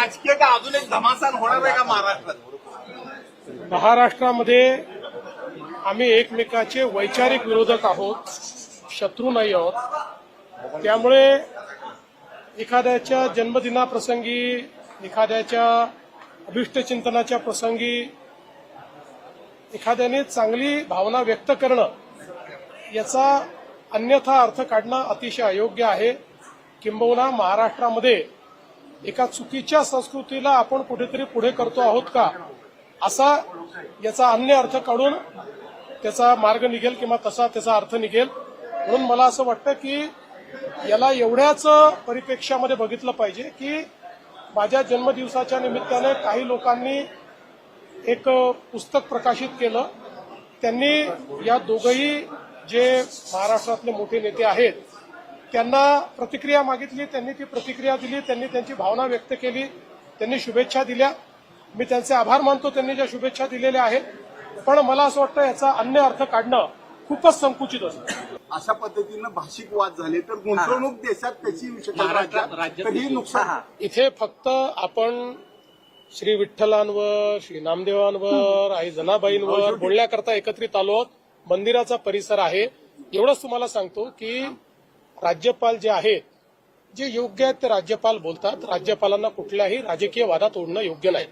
राजकीय का अजून एक धमासान होणार आहे का महाराष्ट्रात? महाराष्ट्रामध्ये आम्ही एकमेकाचे वैचारिक विरोधक आहोत शत्रू नाही आहोत. त्यामुळे एखाद्याच्या जन्मदिनाप्रसंगी एखाद्याच्या अभिष्टचिंतनाच्या प्रसंगी एखाद्याने चांगली भावना व्यक्त करणं याचा अन्यथा अर्थ काढणं अतिशय अयोग्य आहे. किंबहुना महाराष्ट्रामध्ये एका चुकीच्या संस्कृतीला आपण कुठेतरी पुढे करतो आहोत का? असा याचा अन्य अर्थ काढून त्याचा मार्ग निघेल किंवा तसा त्याचा अर्थ निघेल. म्हणून मला असं वाटतं की याला एवढ्याच परिप्रेक्ष्यामध्ये बघितलं पाहिजे की माझ्या जन्मदिवसाच्या निमित्ताने काही लोकांनी एक पुस्तक प्रकाशित केलं. त्यांनी या दोघही जे महाराष्ट्रातले मोठे नेते आहेत त्यांना प्रतिक्रिया मागितली त्यांनी ती प्रतिक्रिया दिली त्यांनी त्यांची भावना व्यक्त केली त्यांनी शुभेच्छा दिल्या. मी त्यांचे आभार मानतो त्यांनी ज्या शुभेच्छा दिलेल्या आहेत. पण मला असं वाटतं याचा अन्य अर्थ काढणं खूपच संकुचित असतं. अशा पद्धतीनं भाषिक वाद झाले तर गुंतवणूक देशात कशी येऊ शकेल महाराष्ट्रात- राज्यात? राज्यात कधी. नुकसान इथे फक्त आपण श्री विठ्ठलांवर श्री नामदेवांवर आई जनाबाईंवर बोलण्याकरता एकत्रित आलो आहोत. मंदिराचा परिसर आहे. एवढंच तुम्हाला सांगतो की राज्यपाल जे आहेत जे योग्य आहेत ते राज्यपाल बोलतात. राज्यपालांना कुठल्याही राजकीय वादात ओढणं योग्य नाही.